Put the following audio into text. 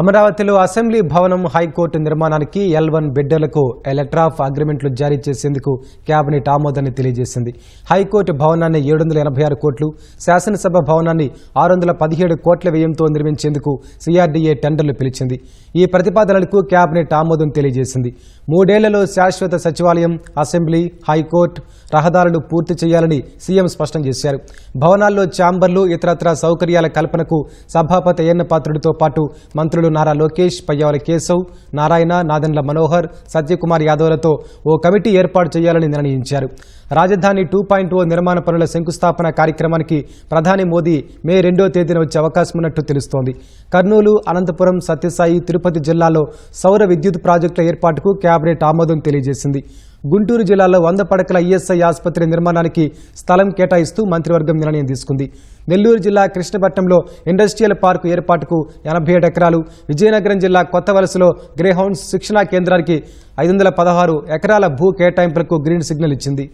అమరావతిలో అసెంబ్లీ భవనం హైకోర్టు నిర్మాణానికి ఎల్ వన్ బిడ్డలకు లెటర్ ఆఫ్ అగ్రిమెంట్లు జారీ చేసేందుకు కేబినెట్ ఆమోదాన్ని తెలియజేసింది. హైకోర్టు భవనాన్ని ఏడు వందల ఎనభై ఆరు కోట్లు శాసనసభ భవనాన్ని ఆరు వందల పదిహేడు కోట్ల వ్యయంతో నిర్మించేందుకు సిఆర్డీఏ టెండర్లు పిలిచింది. ఈ ప్రతిపాదనలకు కేబినెట్ ఆమోదం తెలియజేసింది. మూడేళ్ళలో శాశ్వత సచివాలయం అసెంబ్లీ హైకోర్టు రహదారులు పూర్తి చేయాలని సీఎం స్పష్టం చేశారు. భవనాల్లో ఛాంబర్లు ఇతరత్ర సౌకర్యాల కల్పనకు సభాపతి అయ్యన్న పాత్రుడితో పాటు మంత్రులు నారా లోకేష్ పయ్యావల కేశవ్ నారాయణ నాదెండ్ల మనోహర్ సత్యకుమార్ యాదవ్లతో ఓ కమిటీ ఏర్పాటు చేయాలని నిర్ణయించారు. రాజధాని టూ పాయింట్ ఓ నిర్మాణ పనుల శంకుస్థాపన కార్యక్రమానికి ప్రధాని మోదీ మే రెండో తేదీన వచ్చే అవకాశం ఉన్నట్టు తెలుస్తోంది. కర్నూలు అనంతపురం సత్యసాయి తిరుపతి జిల్లాలో సౌర విద్యుత్ ప్రాజెక్టుల ఏర్పాటుకు కేబినెట్ ఆమోదం తెలియజేసింది. గుంటూరు జిల్లాలో వంద పడకల ఈఎస్ఐ ఆసుపత్రి నిర్మాణానికి స్థలం కేటాయిస్తూ మంత్రివర్గం నిర్ణయం తీసుకుంది. నెల్లూరు జిల్లా కృష్ణపట్నంలో ఇండస్ట్రియల్ పార్కు ఏర్పాటుకు ఎనభై ఏడు ఎకరాలు విజయనగరం జిల్లా కొత్త వలసలో గ్రేహౌండ్స్ శిక్షణా కేంద్రానికి ఐదు వందల పదహారు ఎకరాల భూ కేటాయింపులకు గ్రీన్ సిగ్నల్ ఇచ్చింది.